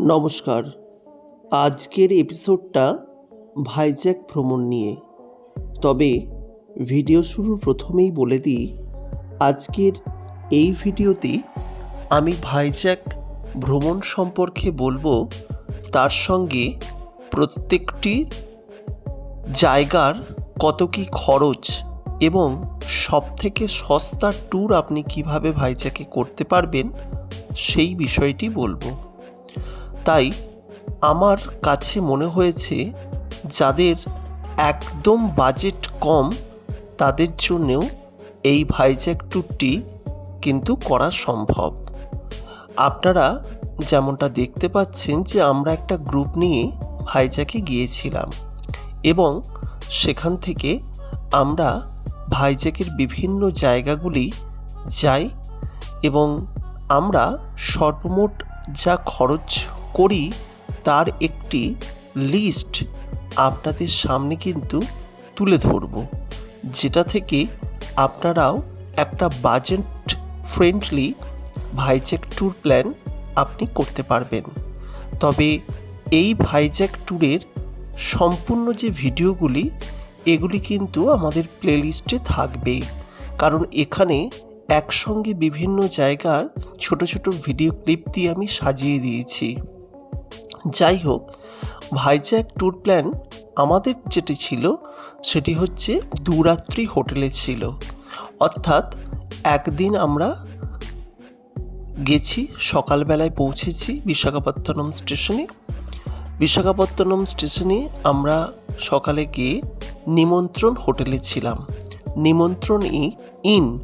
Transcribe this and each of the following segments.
নমস্কার। আজকের এপিসোডটা ভাইজ্যাক ভ্রমণ নিয়ে। তবে ভিডিও শুরুর প্রথমেই বলে দিই, আজকের এই ভিডিওতে আমি ভাইজ্যাক ভ্রমণ সম্পর্কে বলব, তার সঙ্গে প্রত্যেকটি জায়গার কত কি খরচ এবং সবথেকে সস্তা ট্যুর আপনি কীভাবে ভাইজ্যাকে করতে পারবেন, সেই বিষয়টি বলব। তাই আমার কাছে মনে হয়েছে যাদের একদম বাজেট কম, তাদের জন্যেও এই ভাইজ্যাক ট্যুরটি কিন্তু করা সম্ভব। আপনারা যেমনটা দেখতে পাচ্ছেন যে আমরা একটা গ্রুপ নিয়ে ভাইজ্যাকে গিয়েছিলাম এবং সেখান থেকে আমরা ভাইজ্যাকের বিভিন্ন জায়গাগুলি যাই এবং আমরা সর্বমোট যা খরচ করি তার একটি লিস্ট আপনাদের সামনে কিন্তু তুলে ধরব, যেটা থেকে আপনারাও একটা budget friendly Vizag tour plan আপনি করতে পারবেন। তবে এই ভাইজ্যাক ট্যুরের সম্পূর্ণ যে ভিডিওগুলি, এগুলি কিন্তু আমাদের প্লেলিস্টে থাকবে। কারণ এখানে একসঙ্গে বিভিন্ন জায়গার ছোট ছোট ভিডিও ক্লিপ দিয়ে আমি সাজিয়ে দিয়েছি। যাই হোক, ভাইজ্যাক ট্যুর প্ল্যান আমাদের যেটি ছিল, সেটি হচ্ছে দুরাত্রি হোটেলে ছিল। অর্থাৎ একদিন আমরা গেছি, সকালবেলায় পৌঁছেছি বিশাখাপত্তনম স্টেশনে। বিশাখাপত্তনম স্টেশনে আমরা সকালে গিয়ে নিমন্ত্রণ হোটেলে ছিলাম। নিমন্ত্রণ ইন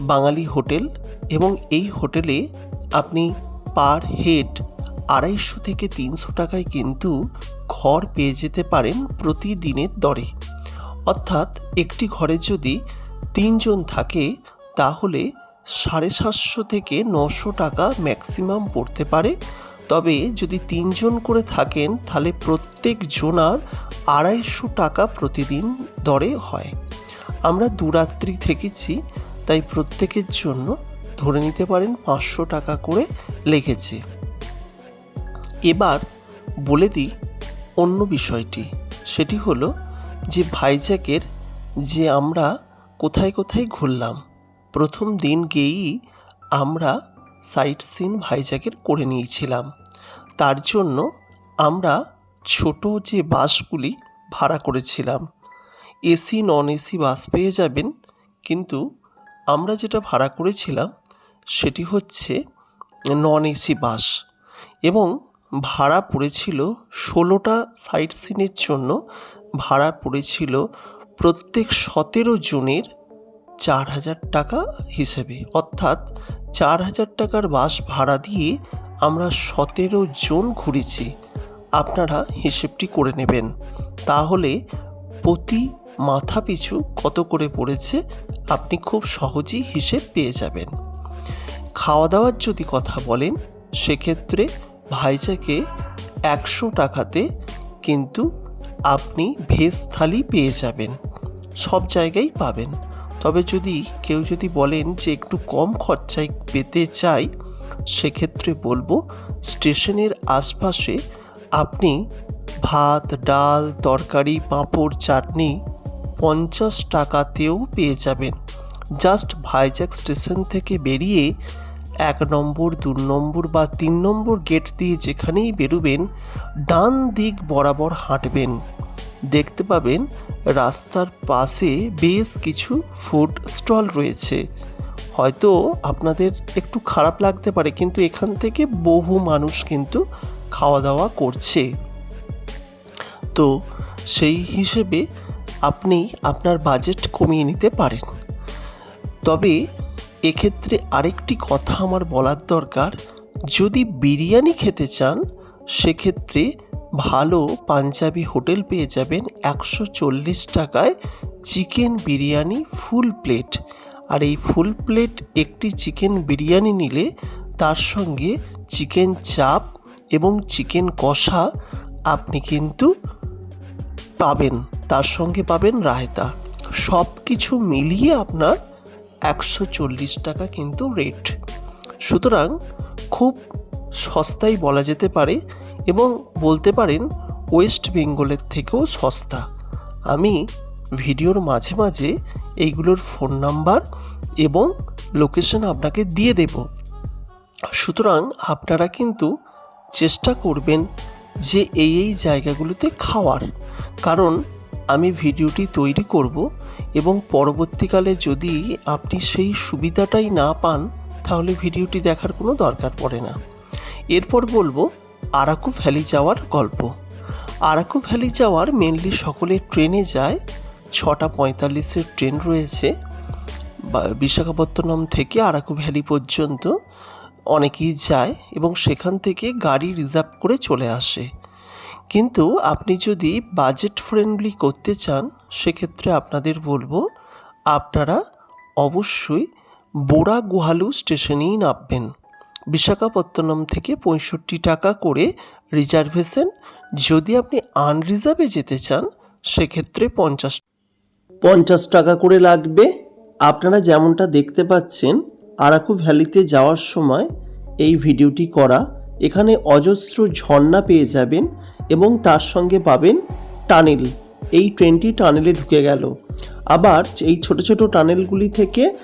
বাঙালি হোটেল এবং এই হোটেলে আপনি পার হেড আড়াইশো থেকে তিনশো টাকায় কিন্তু ঘর পেয়ে যেতে পারেন প্রতিদিনের দরে। অর্থাৎ একটি ঘরে যদি তিনজন থাকে, তাহলে সাড়ে সাতশো থেকে নশো টাকা ম্যাক্সিমাম পড়তে পারে। তবে যদি তিনজন করে থাকেন, তাহলে প্রত্যেক জনার আড়াইশো টাকা প্রতিদিন দরে হয়। আমরা দুরাত্রি থেকেছি তাই প্রত্যেকের জন্য ধরে নিতে পারেন পাঁচশো টাকা করে লেগেছে। এবার বলে দিই অন্য বিষয়টি। সেটি হলো যে ভাইজ্যাকের যে আমরা কোথায় কোথায় ঘুরলাম, প্রথম দিন গিয়েই আমরা সাইট সিন ভাইজ্যাকের করে নিয়েছিলাম। তার জন্য আমরা ছোট যে বাসগুলি ভাড়া করেছিলাম। এসি, নন এসি বাস পেয়ে যাবেন, কিন্তু আমরা যেটা ভাড়া করেছিলাম সেটি হচ্ছে নন এসি বাস এবং ভাড়া পড়েছিল ষোলোটা সাইট সিনের জন্য ভাড়া পড়েছিল প্রত্যেক সতেরো জনের চার হাজার টাকা হিসেবে। অর্থাৎ চার হাজার টাকার বাস ভাড়া দিয়ে আমরা সতেরো জন ঘুরেছি। আপনারা হিসেবটি করে নেবেন। তাহলে প্রতি মাথা পিছু কত করে পড়েছে, আপনি খুব সহজেই হিসেব পেয়ে যাবেন। খাওয়া দাওয়ার যদি কথা বলেন, সেক্ষেত্রে ভাইজাকে একশো টাকাতে কিন্তু আপনি ভেজ থালি পেয়ে যাবেন। সব জায়গায় পাবেন। তবে যদি কেউ যদি বলেন যে একটু কম খরচায় পেতে চাই, সেক্ষেত্রে বলব স্টেশনের আশপাশে আপনি ভাত, ডাল, তরকারি, পাঁপড়, চাটনি পঞ্চাশ টাকাতেও পেয়ে যাবেন। জাস্ট ভাইজ্যাক স্টেশন থেকে বেরিয়ে এক নম্বর, দু নম্বর বা তিন নম্বর গেট দিয়ে যেখানেই বেরোবেন, ডান দিক বরাবর হাঁটবেন। দেখতে পাবেন রাস্তার পাশে বেশ কিছু ফুড স্টল রয়েছে। হয়তো আপনাদের একটু খারাপ লাগতে পারে, কিন্তু এখান থেকে বহু মানুষ কিন্তু খাওয়া দাওয়া করছে। তো সেই হিসেবে আপনি আপনার বাজেট কমিয়ে নিতে পারেন। তবে এক্ষেত্রে আরেকটি কথা আমার বলার দরকার, যদি বিরিয়ানি খেতে চান, সেক্ষেত্রে ভালো পাঞ্জাবি হোটেল পেয়ে যাবেন একশো চল্লিশ টাকায় চিকেন বিরিয়ানি ফুল প্লেট। আর এই ফুল প্লেট একটি চিকেন বিরিয়ানি নিলে তার সঙ্গে চিকেন চাপ এবং চিকেন কষা আপনি কিন্তু পাবেন। তার সঙ্গে পাবেন রায়তা। সব কিছু মিলিয়ে আপনার একশো চল্লিশ টাকা কিন্তু রেট সুতরাং খুব সস্তাই বলা যেতে পারে এবং বলতে পারেন ওয়েস্ট বেঙ্গলের থেকেও সস্তা। আমি ভিডিওর মাঝে মাঝে এইগুলোর ফোন নাম্বার এবং লোকেশন আপনাকে দিয়ে দেব। সুতরাং আপনারা কিন্তু চেষ্টা করবেন যে এই এই জায়গাগুলোতে খাওয়ার। কারণ আমি ভিডিওটি তৈরি করব এবং পরবর্তীকালে যদি আপনি সেই সুবিধাটাই না পান, তাহলে ভিডিওটি দেখার কোনো দরকার পড়ে না। এরপর বলব আরাকু ভ্যালি যাওয়ার গল্প। আরাকু ভ্যালি যাওয়ার মেনলি সকলে ট্রেনে যায়, ছটা পঁয়তাল্লিশের ট্রেন রয়েছে। বিশাখাপত্তনম থেকে আরাকু ভ্যালি পর্যন্ত অনেকেই যায় এবং সেখান থেকে গাড়ি রিজার্ভ করে চলে আসে। কিন্তু আপনি যদি বাজেট ফ্রেন্ডলি করতে চান, সেক্ষেত্রে আপনাদের বলব, আপনারা অবশ্যই বোরা গুহালু স্টেশনেই নামবেন। বিশাখাপত্তনম থেকে পঁয়ষট্টি টাকা করে রিজার্ভেশন যদি আপনি আনরিজার্ভে যেতে চান, সেক্ষেত্রে পঞ্চাশ পঞ্চাশ টাকা করে লাগবে। আপনারা যেমনটা দেখতে পাচ্ছেন, আরাকু ভ্যালিতে যাওয়ার সময় এই ভিডিওটি করা। এখানে অজস্র ঝর্ণা পেয়ে যাবেন। এবং তার সঙ্গে পাবেন টানেল। এই ট্রেনটি টানেলে ঢুকে গেল। আবার এই ছোট ছোট টানেলগুলি থেকে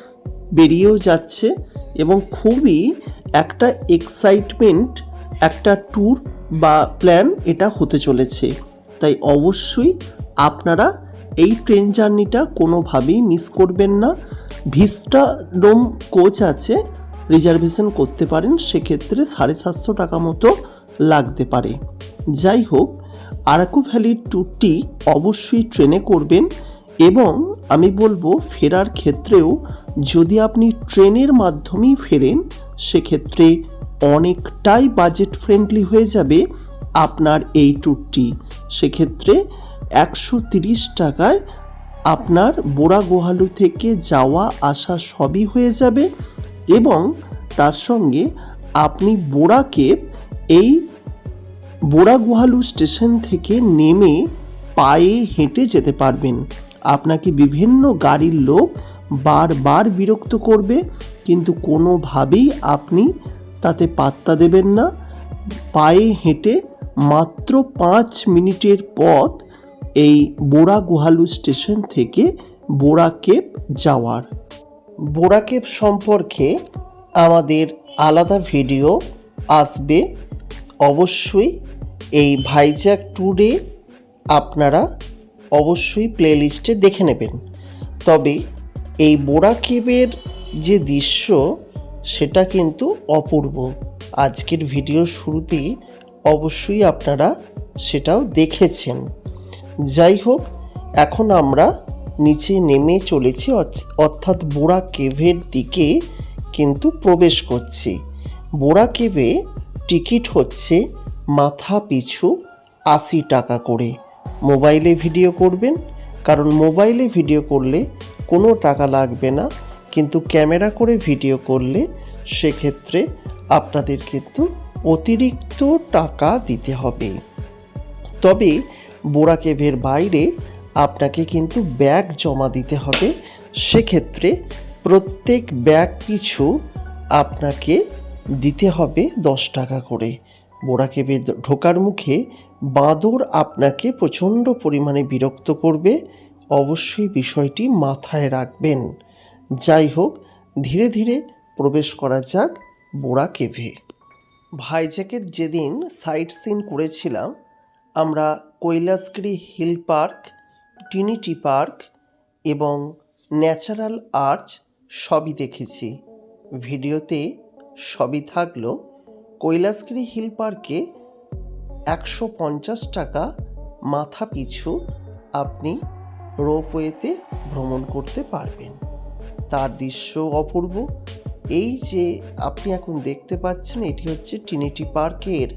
বেরিয়েও যাচ্ছে এবং খুবই একটা এক্সাইটমেন্ট একটা ট্যুর বা প্ল্যান এটা হতে চলেছে। তাই অবশ্যই আপনারা এই ট্রেন জার্নিটা কোনোভাবেই মিস করবেন না। ভিস্টা ডোম কোচ আছে রিজার্ভেশন করতে পারেন, সেক্ষেত্রে সাড়ে সাতশো টাকা মতো লাগতে পারে। যাই হোক আরাকু ভ্যালির ট্যুরটি অবশ্যই ট্রেনে করবেন এবং আমি বলব ফেরার ক্ষেত্রেও যদি আপনি ট্রেনের মাধ্যমেই ফেরেন, সেক্ষেত্রে অনেকটাই বাজেট ফ্রেন্ডলি হয়ে যাবে আপনার এই ট্যুরটি। সেক্ষেত্রে একশো তিরিশ টাকায় আপনার বোরা গোহালু থেকে যাওয়া আসা সবই হয়ে যাবে এবং তার সঙ্গে আপনি বোরাকে এই বোরা গুহালু স্টেশন থেকে নেমে পায়ে হেঁটে যেতে পারবেন। আপনাকে বিভিন্ন গাড়ির লোক বারবার বিরক্ত করবে, কিন্তু কোনোভাবেই আপনি তাতে পাত্তা দেবেন না। পায়ে হেঁটে মাত্র পাঁচ মিনিটের পথ এই বোরা গুহালু স্টেশন থেকে বোরা কেপ যাওয়ার। বোরা কেপ সম্পর্কে আমাদের আলাদা ভিডিও আসবে। অবশ্যই এই ভাইজ্যাক ট্যুরে আপনারা অবশ্যই প্লেলিস্টে দেখে নেবেন। তবে এই বোরা কেবের যে দৃশ্য, সেটা কিন্তু অপূর্ব। আজকের ভিডিওর শুরুতেই অবশ্যই আপনারা সেটাও দেখেছেন। যাই হোক, এখন আমরা নিচে নেমে চলেছি, অর্থ- অর্থাৎ বোরা কেভের দিকে কিন্তু প্রবেশ করছি। বোরা কেভে টিকিট হচ্ছে মাথা পিছু আশি টাকা করে। মোবাইলে ভিডিও করবেন, কারণ মোবাইলে ভিডিও করলে কোনো টাকা লাগবে না, কিন্তু ক্যামেরা করে ভিডিও করলে সেক্ষেত্রে আপনাদের কিন্তু অতিরিক্ত টাকা দিতে হবে। তবে বোরা কেভের বাইরে আপনাকে কিন্তু ব্যাগ জমা দিতে হবে। সেক্ষেত্রে প্রত্যেক ব্যাগ পিছু আপনাকে দিতে হবে দশ টাকা করে। বোরা কেভে ঢোকার মুখে বাঁদর আপনাকে প্রচণ্ড পরিমাণে বিরক্ত করবে। অবশ্যই বিষয়টি মাথায় রাখবেন। যাই হোক, ধীরে ধীরে প্রবেশ করা যাক বোরা কেভে। ভাইজ্যাকের যেদিন সাইট সিন করেছিলাম, আমরা Kailasagiri hill park, Trinity park এবং ন্যাচারাল আর্চ সবই দেখেছি। ভিডিওতে সবই থাকল কৈলাসগিরি হিল পার্কে একশো পঞ্চাশ টাকা মাথা পিছু আপনি রোপওয়েতে ভ্রমণ করতে পারবেন। তার দৃশ্য অপূর্ব। এই যে আপনি এখন দেখতে পাচ্ছেন, এটি হচ্ছে ট্রিনিটি পার্কের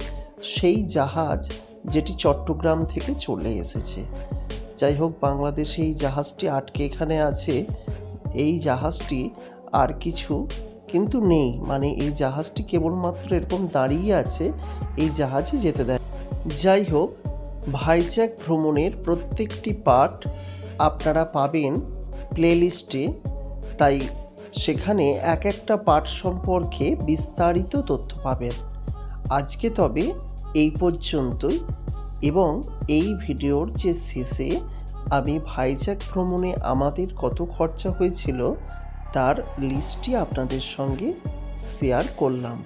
সেই জাহাজ যেটি চট্টগ্রাম থেকে চলে এসেছে। যাই হোক, বাংলাদেশে এই জাহাজটি আটকে এখানে আছে। এই জাহাজটি আর কিছু কিন্তু নেই। মানে এই জাহাজটি কেবলমাত্র এরকম দাঁড়িয়ে আছে, এই জাহাজে যেতে দেয়। যাই হোক, ভাইজ্যাক ভ্রমণের প্রত্যেকটি পার্ট আপনারা পাবেন প্লেলিস্টে। তাই সেখানে এক একটা পার্ট সম্পর্কে বিস্তারিত তথ্য পাবেন। আজকে তবে এই পর্যন্তই এবং এই ভিডিওর যে শেষে আমি ভাইজ্যাক ভ্রমণে আমাদের কত খরচা হয়েছিল তার লিস্টটি আপনাদের সঙ্গে শেয়ার করলাম।